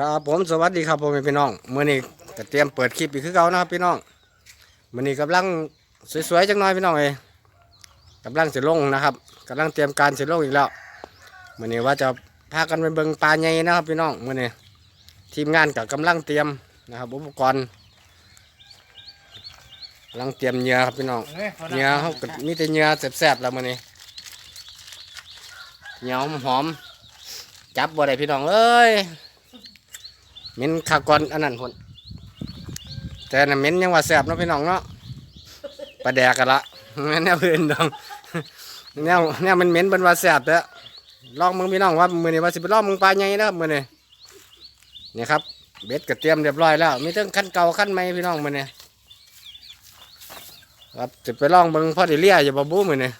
ครับผมสวัสดีครับผมพี่น้องเมื้อนี้ก็เตรียมเปิดคลิปอีกคือเก่านะครับพี่น้องเมื้อนี้กำลังสวยๆจังน้อยพี่น้องเอ้ยกำลังสิลงนะครับกำลังเตรียมการสิลงอีกแล้วเมื้อนี้ว่าจะพากันไปเบิ่งปลาใหญ่นะครับพี่น้องเมื้อนี้ทีมงานก็กำลังเตรียมนะครับอุปกรณ์กำลังเตรียมเหยื่อครับพี่น้องเหนื้อเขาก็มีแต่เหนื้อแซ่บๆแล้วเมื้อนี้เหนียวหอมจับบ่ได้พี่น้องเอ้ย เหม็นขากอนอันนั้นพุ่นแต่น่ะเหม็นยังว่าแซ่บเนาะพี่น้องเนาะปลาแดกกันละแม่นแนวอื่นดองแนวแนวมันเหม็นเป็นว่าแซ่บเด้อลองมึงพี่น้องว่ามือนี้ว่าสิไปลองมึงปลาใหญ่นะมือนี้นี่ครับเบ็ดก็เตรียมเรียบร้อยแล้ว มีทั้งขั้นเก่าขั้นใหม่พี่น้องมือนี้ครับจะไปลองเบิ่งพ่อดิเลียอย่าบ่บู้มือนี้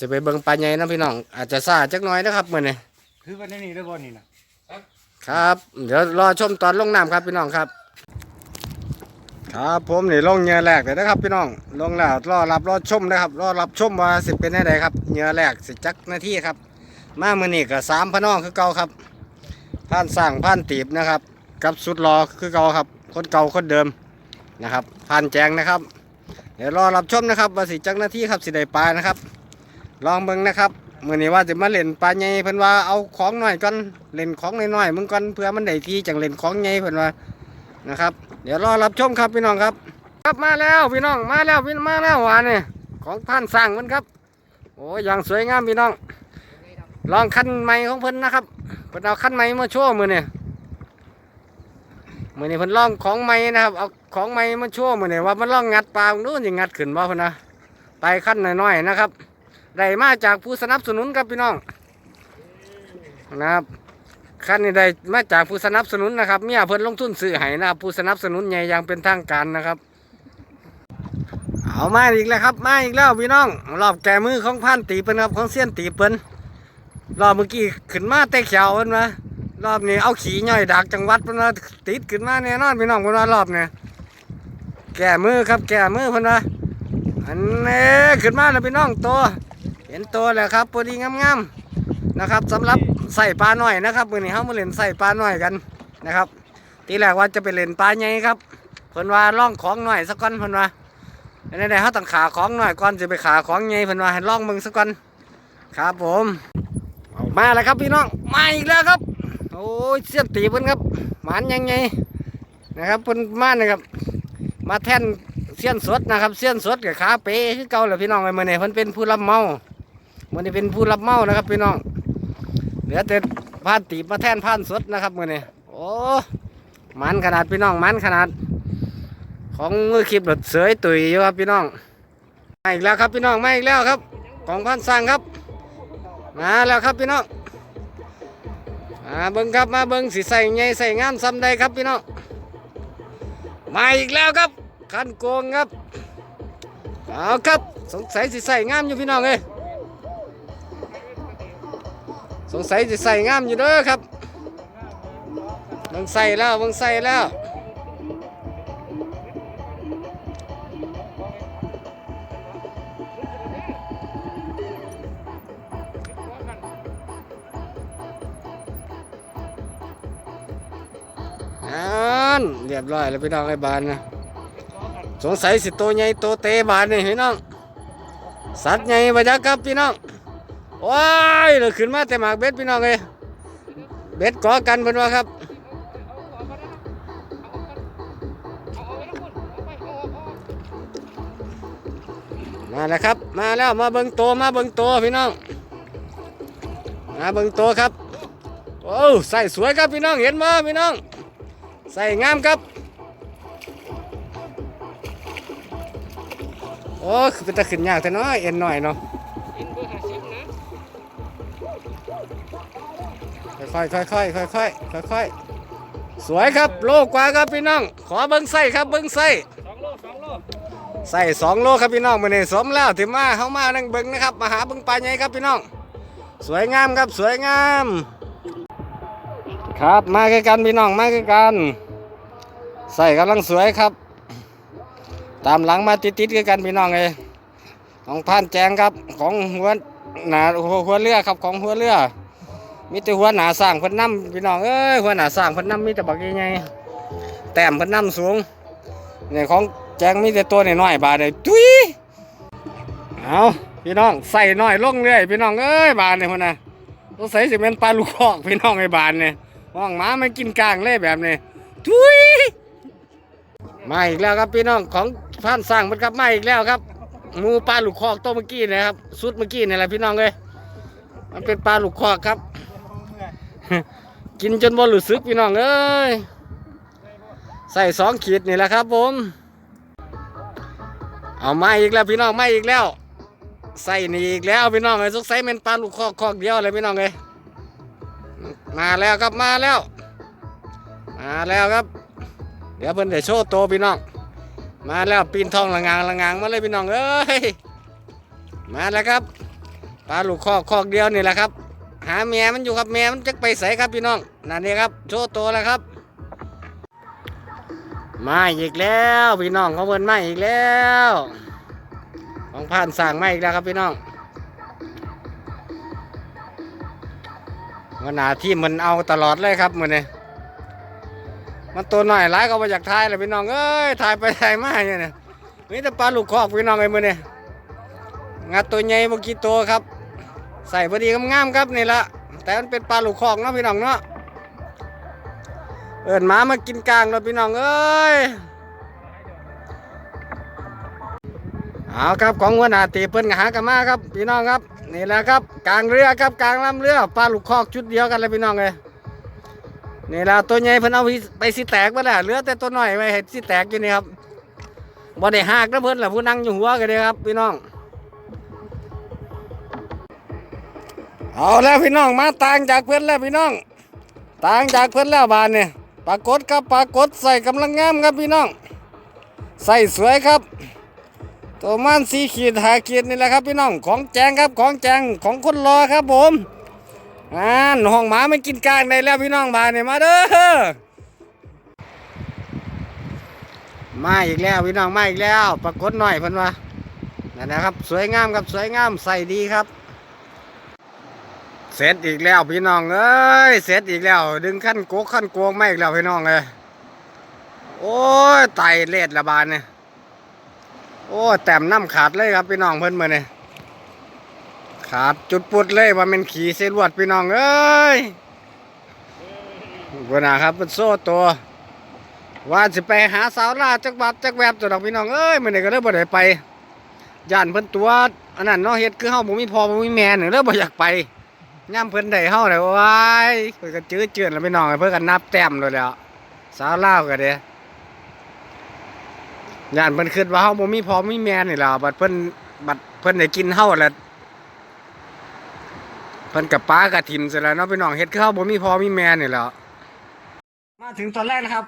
จะไปเบิ่งปลาใหญ่นะพี่น้องอาจจะซาจักน่อยนะครับมือนี้คือวันนี้ได้บ่นี่นะ ครับ เดี๋ยวรอชมตอนลงน้ำครับพี่น้องครับ ครับผมนี่ลงเหยื่อแรกเลยนะครับ พี่น้องลงแล้วรอรับรอชมนะครับรอรับชมว่าสิเป็นได้ใดครับเหยื่อแรกสิจักนาทีครับ มาเมื้อนี้ก็สามพน้องคือเก่าครับผ่านสร้างผ่านตีบนะครับ กับสุดรอคือเก่าครับ คนเก่าคนเดิมนะครับผ่านแจงนะครับ เดี๋ยวรอรับชมนะครับว่าสิจักนาทีครับสิได้ปลานะครับ ลองเบิ่งนะครับ มื้อนี้ว่าจะมาเล่นปลาใหญ่เพิ่นว่าเอาของหน่อยก่อนเล่นของน้อยๆมึงก่อนเพื่อมันได้ที่จังเล่นของใหญ่เพิ่นว่านะครับ เดี๋ยวรอรับชมครับพี่น้องครับ ครับมาแล้วพี่น้องมาแล้วพี่มาแล้วหวานนี่ของท่านสร้างมันครับ โอ้ยอย่างสวยงามพี่น้อง ลองคันใหม่ของเพิ่นนะครับเพิ่นเอาคันใหม่มาโชว์มื้อนี้มื้อนี้เพิ่นลองของใหม่นะครับเอาของใหม่มาโชว์มื้อนี้ว่ามันลองงัดปลาดูสิงัดขึ้นบ่เพิ่นนะไปขั้นน้อยๆนะครับ ได้มาจากผู้สนับสนุนครับพี่น้องนะครับขั้นนี้ได้มาจากผู้สนับสนุนนะครับเมียเพิ่นลงทุนซื้อให้นะครับผู้สนับสนุนใหญ่ย่างเป็นทางการนะครับ เอามาอีกแล้วครับมาอีกแล้วพี่น้อง รอบแก่มือของพันตีเปิ้นครับของเสี้ยนตีเปิ้นรอบเมื่อกี้ขึ้นมาแต่เขียวเพิ่นมารอบนี้เอาขี่ย่อยดักจังหวัดเพิ่นว่าติดขึ้นมาแน่นอนพี่น้องเพิ่นว่ารอบเนี้แก่มือครับแก่มือเพิ่นว่าอันนี้ขึ้นมาแล้วพี่น้องตัว ห็นตัวแล้วครับพอดีงามๆนะครับสำหรับใส่ปลาหน่อยนะครับมือนี้เขามาเล่นใส่ปลาหน่อยกันนะครับ ทีแรกว่าจะไปเล่นปลาใหญ่ครับเพิ่นว่าล่องของหน่อยสักก้อนเพิ่นว่าในใดๆเขาต้องขาของหน่อยก่อนจะไปขาของใหญ่เพิ่นว่าให้ล่องมึงสักก้อนครับผมมาแล้วครับพี่น้องมาอีกแล้วครับ โอ้ยเสียบตีเพิ่นครับหมันยังไงนะครับเพิ่นมานะครับ มาแท่นเสี้ยนสดนะครับเสี้ยนสดกับขาเป๋คือเก่าแหละพี่น้องไอ้เมื่อนี้เพิ่นเป็นผู้รับเมา มื่อนี้เป็นผู้รับเมานะครับพี่น้องเหลือแต่ผ่านตีมาแท่นผ่านสดนะครับมื่อนี้โอ้มันขนาดพี่น้องมันขนาด ของมือคลิปหลดเสยตุยอยู่ครับพี่น้องมาอีกแล้วครับพี่น้องมาอีกแล้วครับ ของพันสร้างครับ มาแล้วครับพี่น้องมาเบิ้งครับมาเบิ้งสิใส่ไงใส่งามซ้ำใดครับพี่น้องมาอีกแล้วครับคันโกงครับเอาครับสงสัยสิใส่งามอยู่พี่น้องเอ้ย สงสัยสิใส่งามอยู่เด้อครับบางใส่แล้วบางใส่แล้วอ่านเรียบร้อยแล้วพี่น้องไอ้บานนะสงสัยสิโตใหญ่โตเตบานนี่พี่น้อง สัตว์ใหญ่มาจากครับพี่น้อง ว้ายเราขึ้นมาแต่หมากเบ็ดพี่น้องเลยเบ็ดก่อกันเพิ่นว่าครับมาแล้วครับ มาแล้วมาเบิ่งโตมาเบิ่งโตพี่น้องมาเบิ่งโตครับโอ้ใส่สวยครับพี่น้องเห็นไหมพี่น้อง ใส่งามครับโอ้คือเป็นตะขึ้นยากแต่น้อยเอ็นหน่อยเนาะ ค่อยๆค่อยๆค่อยๆค่อยสวยครับโลกว่าครับพี่น้อง ขอเบิ้งไส้ครับเบิ้งไส้สองโลสองโลไส้สองโลครับพี่น้องมื่อนี้สมแล้วถึงมาเข้ามานั่งเบิ้งนะครับมาหาเบิ้งปลาใหญ่ครับพี่น้อง สวยงามครับสวยงาม ครับมาคือกันพี่น้องมาคือกันใส่กำลังสวยครับ ตามหลังมาติดๆคือกันพี่น้องเลยของผ่านแจงครับของหัวหนาหัวเรือครับของหัวเรือ มีแต่หัวหน้าสร้างพิ่นนํพี่น้องเอ้ยหัวหน้าสร้างพิ่นนํมีแต่บักใหญ่ๆแต้มพิ่นนํสูงเนี่ยของแจงมีแต่ตัวน้อยๆบาดเลยตุ้ยเอาพี่น้องใส่น้อยลงเรื่อยพี่น้องเอ้ยบาดเนี่ยพนน่ะต้องใส่สิเป็นปลาลูกคอกพี่น้องไอ้บาดเนี่ยห้องหมามันกินกลางเลยแบบนี้ทุยมาอีกแล้วครับพี่น้องของท่านสร้างมันครับมาอีกแล้วครับหมูปลาลูกคอกตัวเมื่อกี้นะครับสุดเมื่อกี้นี่แหละพี่น้องเลยมันเป็นปลาลูกคอกครับ กินจนบ่รู้สึกพี่น้องเอ้ยใส่สองขีดนี่แหละครับผม เอามาอีกแล้วพี่น้องมาอีกแล้ว ใส่นี่อีกแล้วพี่น้องเอ้ยสงสัยเป็นปลาลูกคอกคอกเดียวเลยพี่น้องเอ้ยมาแล้วครับมาแล้ว มาแล้วครับ เดี๋ยวเพิ่นจะโชว์โตพี่น้อง มาแล้วปีนทองละงางละงางมาเลยพี่น้องเอ้ยมาแล้วครับปลาลูกคอกคอกเดียวนี่แหละครับ หาแม่มันอยู่ครับแม่มันจะไปใส่ครับพี่น้องนั่นนี่ครับโชว์ตัวแล้วครับ มาอีกแล้วพี่น้องเของเพิ่นมาอีกแล้วของผ่านสั่งมาอีกแล้วครับพี่น้องวันหนาที่มันเอาตลอดเลยครับมือนี่มันตัวหน่อยร้ายก็มาจากทายเลยพี่น้องเอ้ยถ่ายไปถ่ายมาเนี่ยนะมีแต่ปลาลูกคอกพี่น้องไอ้มือนี่งัดตัวใหญ่เมื่อกี้ตัวครับ ใส่พอดีงามๆครับนี่ละแต่มันเป็นปลาลูกคอกเนาะพี่น้องเนาะเอินหมามากินกลางเลยพี่น้องเอ้ยเอาครับของหัวหน้าตีเพิ่นหากันมาครับพี่น้องครับนี่แหละครับกลางเรือครับกลางลำเรือปลาลูกคอกชุดเดียวกันเลยพี่น้องเลยนี่แหละตัวใหญ่เพิ่นเอาไปสิแตกไปแล้วเหลือแต่ตัวน้อยไว้ให้สิแตกอยู่นี่ครับบ่ได้หักนะเพิ่นล่ะผู้นั่งอยู่หัวกันเลยครับพี่น้อง เอาแล้วพี่น้องมาต่างจากเพื่อนแล้วพี่น้องต่างจากเพื่อนแล้วบานเนี่ยปรากฏครับปรากฏใส่กำลังงามครับพี่น้อง ใส่สวยครับ ตัวมันสีขีดหาขีดนี่แหละครับพี่น้องของแจงครับของแจงของคนรอครับผมอ่านห้องหมาไม่กินกลางได้แล้วพี่น้องบานเนี่ยมาเด้อมาอีกแล้วพี่น้องมาอีกแล้ว ปรากฏหน่อยเพิ่นว่านั่นนะครับ สวยงามครับสวยงามใส่ดีครับ เสร็จอีกแล้วพี่น้องเอ้ยเสร็จอีกแล้ว ดึงขั้นโกกขั้นโกงไม่อีกแล้วพี่น้องเลยโอ้ยไตเล็ดละบานเนี่ยโอ้แต้มน้ำขาดเลยครับพี่น้องเพิ่นมาเนี่ยขาดจุดปุดเลยว่าเป็นขี่เส้นลวดพี่น้องเอ้ยกูนะครับเป็นโซ่ตัวว่าจะไปหาสาวลาจักบับจักแวบตัวดอกพี่น้องเอ้ยมื่อนี้ก็เลยบ่ได้ไปย่านเพิ่นตัวอันนั้นเนาะเฮ็ดคือเฮาบ่มีพ่อบ่มีแม่เนี่ยเลยบ่อยากไป ย่ำเพิ่นได้เฮาได้ว้ายเพิ่นก็จื้อเจือนแล้วไปน้องเพิ่นก็นับแต้มเลยแล้วสาวเล่าวก็เด้ย่านเพิ่นคิดว่าเฮาบ่มีพ่อมีแม่นี่ล่ะบัดเพิ่นบัดเพิ่นได้กินเฮาแล้วเพิ่นกับป้ากับทิมซะแล้วเนาะพี่น้องเฮ็ดคือเฮาบ่มีพ่อมีแม่นี่แหล้วมาถึงตอนแรกนะครับ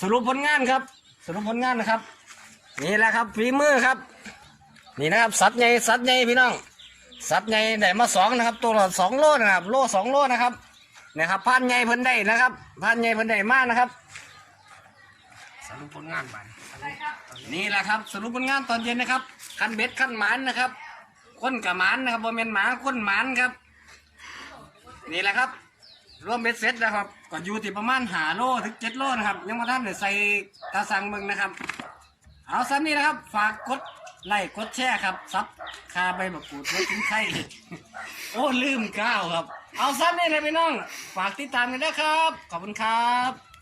สรุปผลงานครับ สรุปผลงานนะครับ นี่แหละครับฝีมือครับ นี่นะครับสัตว์ใหญ่สัตว์ใหญ่พี่น้อง สัตว์ใหญ่ได้มาสองนะครับ ตัวละสองโลนะครับ โลสองโลนะครับนะครับพันใหญ่เพิ่นได้นะครับพันใหญ่เพิ่นได้มากนะครับ สรุปผลงานไปนี่แหละครับ สรุปผลงานตอนเย็นนะครับคันเบ็ดคันหมานนะครับคนกับหมานนะครับบอมเมนหมาคนหมานครับ นี่แหละครับรวมเบ็ดเสร็จนะครับก็อยู่ที่ประมาณหาโลถึงเจ็ดโลนะครับ ยังมาท่านเนี่ยใส่ตาสังมึงนะครับ เอาซ้ำนี่นะครับ ฝากกด ไล่กดแชร์ครับ ซับคาใบมะกรูดไว้กินไข่โอ้ ลืมก้าวครับ เอาซ้ำนี่เลยพี่น้อง ฝากติดตามกันนะครับ ขอบคุณครับ